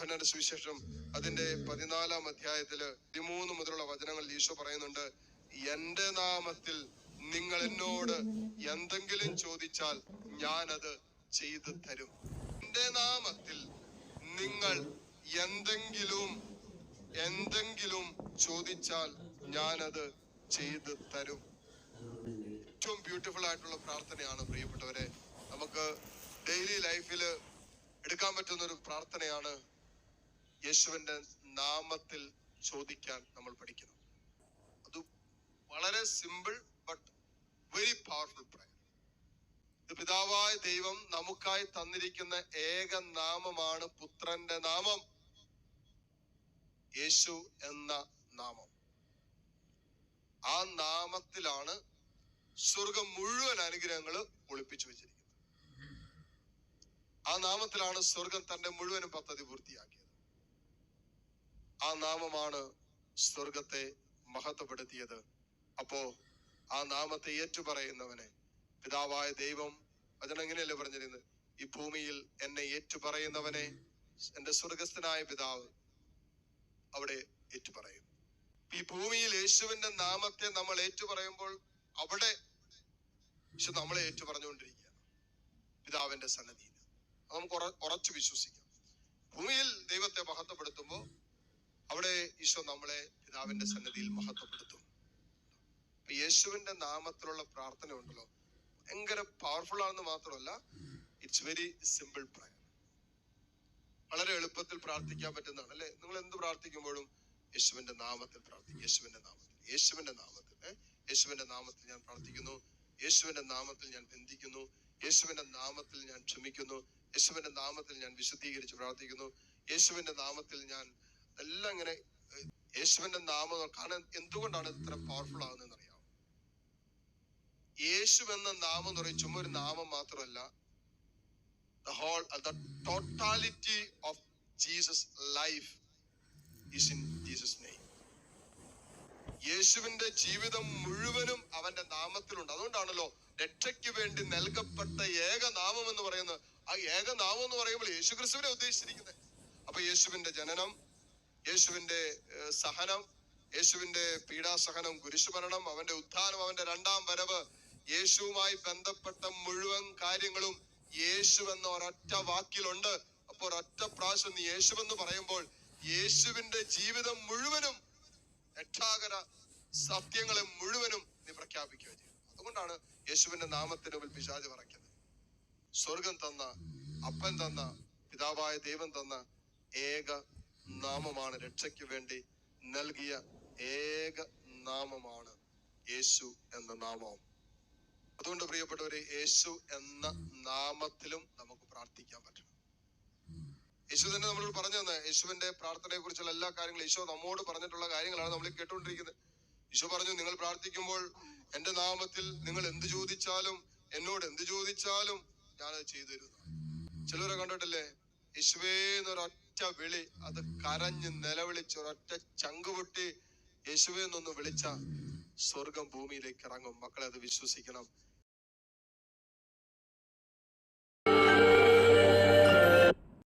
യോഹന്നാന്റെ സുവിശേഷം അതിന്റെ പതിനാലാം അധ്യായത്തിൽ പതിമൂന്ന് മുതലുള്ള വചനങ്ങൾ ഈശോ പറയുന്നുണ്ട് എന്റെ നാമത്തിൽ നിങ്ങൾ എന്നോട് എന്തെങ്കിലും ചോദിച്ചാൽ ഞാനത് ചെയ്തു തരും. എന്റെ നാമത്തിൽ നിങ്ങൾ എന്തെങ്കിലും എന്തെങ്കിലും ചോദിച്ചാൽ ഞാനത് ചെയ്തു തരും. ഏറ്റവും ബ്യൂട്ടിഫുൾ ആയിട്ടുള്ള പ്രാർത്ഥനയാണ് പ്രിയപ്പെട്ടവരെ. നമുക്ക് ഡെയിലി ലൈഫിൽ എടുക്കാൻ പറ്റുന്ന ഒരു പ്രാർത്ഥനയാണ് യേശുവിന്റെ നാമത്തിൽ ചോദിക്കാൻ നമ്മൾ പഠിക്കണം അത് വളരെ simple but very powerful prayer ഇത് പിതാവായ ദൈവം നമുക്കായി തന്നിരിക്കുന്ന ഏക നാമമാണ് പുത്രന്റെ നാമം. യേശു എന്ന നാമം. ആ നാമത്തിലാണ് സ്വർഗം മുഴുവൻ അനുഗ്രഹങ്ങൾ ഒളിപ്പിച്ചു വെച്ചിരിക്കുന്നത്. ആ നാമത്തിലാണ് സ്വർഗം തന്റെ മുഴുവനും പദ്ധതി പൂർത്തിയാക്കിയത്. ആ നാമമാണ് സ്വർഗത്തെ മഹത്വപ്പെടുത്തിയത്. അപ്പോ ആ നാമത്തെ ഏറ്റുപറയുന്നവനെ പിതാവായ ദൈവം അതിനെങ്ങനെയല്ലേ പറഞ്ഞിരുന്നത് ഈ ഭൂമിയിൽ എന്നെ ഏറ്റുപറയുന്നവനെ എന്റെ സ്വർഗസ്ഥനായ പിതാവ് അവിടെ ഏറ്റുപറയും. ഈ ഭൂമിയിൽ യേശുവിന്റെ നാമത്തെ നമ്മൾ ഏറ്റുപറയുമ്പോൾ അവിടെ പക്ഷെ നമ്മളെ ഏറ്റുപറഞ്ഞുകൊണ്ടിരിക്കുകയാണ്. പിതാവിന്റെ സന്നദ്ധിയിൽ നമുക്ക് ഉറ- ഉറച്ചു വിശ്വസിക്കാം. ഭൂമിയിൽ ദൈവത്തെ മഹത്വപ്പെടുത്തുമ്പോൾ അവിടെ ഈശോ നമ്മളെ പിതാവിന്റെ സന്നദ്ധിയിൽ മഹത്വപ്പെടുത്തും. യേശുവിന്റെ നാമത്തിലുള്ള പ്രാർത്ഥന ഉണ്ടല്ലോ. ഭയങ്കര പവർഫുൾ ആണെന്ന് മാത്രമല്ല ഇറ്റ്സ് വെരി സിമ്പിൾ പ്രയർ വളരെ എളുപ്പത്തിൽ പ്രാർത്ഥിക്കാൻ പറ്റുന്നതാണ് അല്ലെ? നിങ്ങൾ എന്ത് പ്രാർത്ഥിക്കുമ്പോഴും യേശുവിന്റെ നാമത്തിൽ പ്രാർത്ഥിക്കും. യേശുവിന്റെ നാമത്തിൽ യേശുവിന്റെ നാമത്തിൽ യേശുവിന്റെ നാമത്തിൽ ഞാൻ പ്രാർത്ഥിക്കുന്നു. യേശുവിന്റെ നാമത്തിൽ ഞാൻ ബന്ധിക്കുന്നു യേശുവിന്റെ നാമത്തിൽ ഞാൻ ക്ഷമിക്കുന്നു. യേശുവിന്റെ നാമത്തിൽ ഞാൻ വിശദീകരിച്ച് പ്രാർത്ഥിക്കുന്നു. യേശുവിന്റെ നാമത്തിൽ ഞാൻ എല്ലാം ഇങ്ങനെ യേശുവിന്റെ നാമം കാരണം എന്തുകൊണ്ടാണ് ഇത്ര പവർഫുൾ ആകുന്നതെന്ന് അറിയാം യേശു എന്ന നാമം എന്ന് പറയും ചുമ്മാ ഒരു നാമം മാത്രമല്ല the whole the totality of Jesus life is in Jesus name. യേശുവിന്റെ ജീവിതം മുഴുവനും അവന്റെ നാമത്തിലുണ്ട്. അതുകൊണ്ടാണല്ലോ രക്ഷയ്ക്ക് വേണ്ടി നൽകപ്പെട്ട ഏക നാമം എന്ന് പറയുന്നത്. ആ ഏക നാമം എന്ന് പറയുമ്പോൾ യേശു ക്രിസ്തുവിനെ ഉദ്ദേശിച്ചിരിക്കുന്നത്. അപ്പൊ യേശുവിന്റെ ജനനം യേശുവിന്റെ സഹനം യേശുവിന്റെ പീഡാസഹനം കുരിശുമരണം അവന്റെ ഉത്ഥാനം അവന്റെ രണ്ടാം വരവ് യേശുവുമായി ബന്ധപ്പെട്ട മുഴുവൻ കാര്യങ്ങളും യേശു എന്ന ഒരൊറ്റ വാക്കിലുണ്ട്. അപ്പോൾ ഒരൊറ്റ പ്രാവശ്യം നീ യേശു എന്ന് പറയുമ്പോൾ യേശുവിന്റെ ജീവിതം മുഴുവനും രക്ഷാകര സത്യങ്ങളെ മുഴുവനും നീ പ്രഖ്യാപിക്കുക ചെയ്യും അതുകൊണ്ടാണ് യേശുവിന്റെ നാമത്തിന് മുമ്പിൽ പിശാച് പറയ്ക്കുന്നത്. സ്വർഗം തന്ന അപ്പൻ തന്ന പിതാവായ ദൈവം തന്ന ഏക നാമമാണ് രക്ഷയ്ക്ക് വേണ്ടി നൽകിയ ഏക നാമമാണ് യേശു എന്ന നാമം. അതുകൊണ്ട് പ്രിയപ്പെട്ടവരെ യേശു എന്ന നാമത്തിലും നമുക്ക് പ്രാർത്ഥിക്കാൻ പറ്റണം. യേശു തന്നെ നമ്മളോട് പറഞ്ഞു തന്നെ യേശുവിന്റെ പ്രാർത്ഥനയെ കുറിച്ചുള്ള എല്ലാ കാര്യങ്ങളും യേശു നമ്മോട് പറഞ്ഞിട്ടുള്ള കാര്യങ്ങളാണ് നമ്മൾ കേട്ടുകൊണ്ടിരിക്കുന്നത്. യേശു പറഞ്ഞു നിങ്ങൾ പ്രാർത്ഥിക്കുമ്പോൾ എന്റെ നാമത്തിൽ നിങ്ങൾ എന്ത് ചോദിച്ചാലും എന്നോട് എന്ത് ചോദിച്ചാലും ഞാനത് ചെയ്തു തരുന്നു ചിലവരെ കണ്ടിട്ടില്ലേ? യേശുവേ എന്നൊരൊറ്റ വിളി അത് കരഞ്ഞ് നിലവിളിച്ച് ഒരൊറ്റ ചങ്കുപൊട്ടി യേശുവേന്നൊന്ന് വിളിച്ച സ്വർഗം ഭൂമിയിലേക്ക് ഇറങ്ങും. മക്കളെ അത് വിശ്വസിക്കണം.